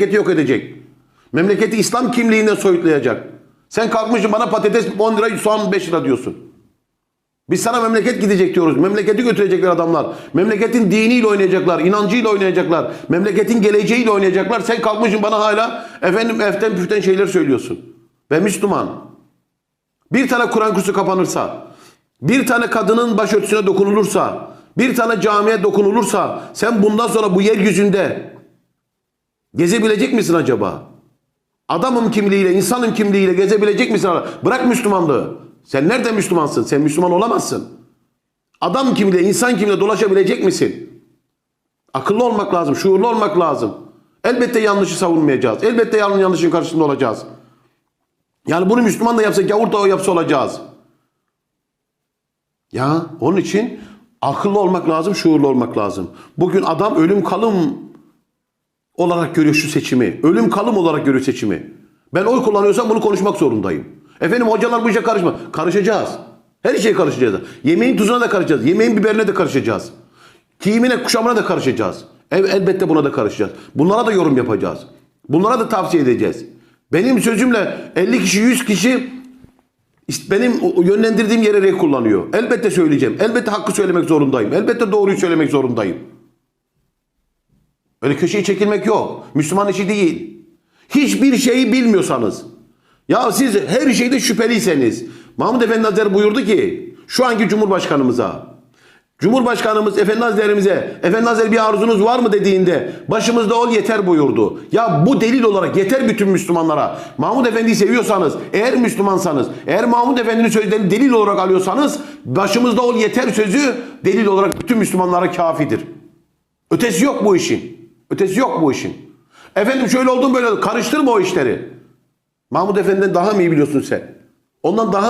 memleketi yok edecek. Memleketi İslam kimliğinden soyutlayacak. Sen kalkmışsın bana patates 10 lira soğan 5 lira diyorsun. Biz sana memleket gidecek diyoruz. Memleketi götürecekler adamlar. Memleketin diniyle oynayacaklar, inancıyla oynayacaklar. Memleketin geleceğiyle oynayacaklar. Sen kalkmışsın bana hala efendim eften püften şeyler söylüyorsun. Ben Müslüman. Bir tane Kur'an kursu kapanırsa, bir tane kadının başörtüsüne dokunulursa, bir tane camiye dokunulursa sen bundan sonra bu yeryüzünde gezebilecek misin acaba? Adamım kimliğiyle, insanın kimliğiyle gezebilecek misin? Bırak Müslümanlığı. Sen nerede Müslümansın? Sen Müslüman olamazsın. Adam kimliğiyle, insan kimliğiyle dolaşabilecek misin? Akıllı olmak lazım, şuurlu olmak lazım. Elbette yanlışı savunmayacağız. Elbette yanlış yanlışın karşısında olacağız. Yani bunu Müslüman da yapsa, gavur da yapsa olacağız. Ya onun için akıllı olmak lazım, şuurlu olmak lazım. Bugün adam ölüm kalım olarak görüyor şu seçimi. Ölüm kalım olarak görüyor seçimi. Ben oy kullanıyorsam bunu konuşmak zorundayım. Efendim hocalar bu işe karışma. Karışacağız. Her şeye karışacağız. Yemeğin tuzuna da karışacağız. Yemeğin biberine de karışacağız. Giyimine, kuşamına da karışacağız. El, elbette buna da karışacağız. Bunlara da yorum yapacağız. Bunlara da tavsiye edeceğiz. Benim sözümle 50 kişi, 100 kişi benim yönlendirdiğim yere kullanıyor. Elbette söyleyeceğim. Elbette hakkı söylemek zorundayım. Elbette doğruyu söylemek zorundayım. Öyle köşeyi çekilmek yok. Müslüman işi değil. Hiçbir şeyi bilmiyorsanız. Ya siz her şeyde şüpheliyseniz. Mahmud Efendi Hazretleri buyurdu ki şu anki Cumhurbaşkanımıza Cumhurbaşkanımız Efendi Hazretlerimize Efendi Hazretleri bir arzunuz var mı dediğinde başımızda ol yeter buyurdu. Ya bu delil olarak yeter bütün Müslümanlara. Mahmud Efendi'yi seviyorsanız, eğer Müslümansanız, eğer Mahmud Efendi'nin sözlerini delil olarak alıyorsanız başımızda ol yeter sözü delil olarak bütün Müslümanlara kafidir. Ötesi yok bu işin. Ötesi yok bu işin. Efendim şöyle oldu böyle oldu. Karıştırma o işleri. Mahmud Efendi'den daha mı iyi biliyorsun sen? Ondan daha mı